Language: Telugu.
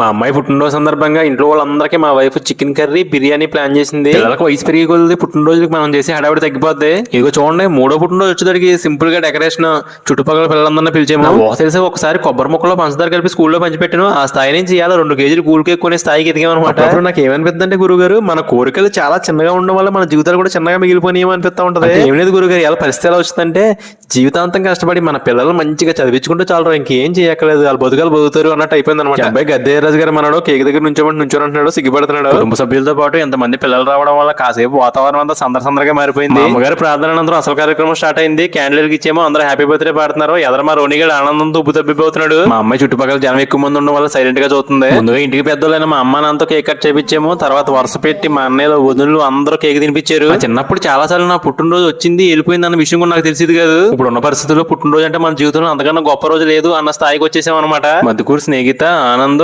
మా అమ్మాయి పుట్టినరోజు సందర్భంగా ఇంట్లో వాళ్ళందరికీ మా wife chicken curry biryani plan చేసింది. పిల్లలకు వయసు పెరిగి కొద్ది పుట్టినరోజుకి మనం చేసి హడావిడి తగ్గిపోద్ది. ఇదిగో చూడండి మూడో పుట్టినరోజు వచ్చేసరికి సింపుల్గా డెకరేషన్ చుట్టుపక్కల పిల్లలందరినీ పిలిచేమో. ఊహ తెలిసి ఒకసారి కొబ్బరి ముక్కలో పంచదార కలిపి స్కూల్లో పంచిపెట్టాను ఆ స్థాయి నుంచి ఇవాళ రెండు కేజీలు కూల్ కేక్ కొనే స్థాయికి ఎదిగామన్నమాట. అప్పుడు నాకు ఏమనిపిస్తుంది అంటే గురుగారు మన కోరికలు చాలా చిన్నగా ఉండడం వల్ల మన జీవితాలు కూడా చిన్నగా మిగిలిపోయి అనిపిస్తా ఉంటది. ఏం లేదు గురుగారు ఇలా పరిస్థితి ఎలా వచ్చిందంటే జీవితాంతం కష్టపడి మన పిల్లలు మంచిగా చదివించుకుంటూ చాలరు ఇంకేం చేయక్కలేదు వాళ్ళు బతుకాలు బతుకుతారు అన్నట్టు అయిపోయింది అనమాట అబ్బాయి గద్దేరాజు గారు మనడు కేక్ దగ్గర నుంచోమంటే నుంచోనంటున్నాడు సిగ్గుపడుతున్నాడు? కుటుంబ సభ్యులతో పాటు ఎంతమంది పిల్లలు రావడం వల్ల కాసేపు వాతావరణం అంతా సందర సందరగా మారిపోయింది. అమ్మగారి ప్రార్థన అనంతరం అసలు కార్యక్రమం స్టార్ట్ అయింది. క్యాండిల్ ఇచ్చేమో అందరూ హ్యాపీ బర్త్డే పాడుతున్నారు. ఎదర మా రోనిగాడు ఆనందంతో ఉబ్బు తబ్బిపోతున్నాడు. మా అమ్మాయి చుట్టుపక్కల జనం ఎక్కువ మంది ఉండడం వల్ల సైలెంట్గా చూస్తుంది. ముందుగా ఇంటికి పెద్దలైన మా అమ్మ నాన్నతో కేక్ కట్ చేపించాము తర్వాత వరుస పెట్టి మా అన్నయ్యలు వదినలు అందరూ కేక్ తినిపించారు. చిన్నప్పుడు చాలా సార్లు నా పుట్టినరోజు వచ్చింది వెళ్ళిపోయింది అన్న విషయం కూడా నాకు తెలిసింది కాదు. ఇప్పుడు ఉన్న పరిస్థితుల్లో పుట్టినరోజు అంటే మన జీవితంలో అంతకన్నా గొప్ప రోజు లేదు అన్న స్థాయికి వచ్చేసాం అనమాట మధుకూరు స్నేహిత ఆనంద్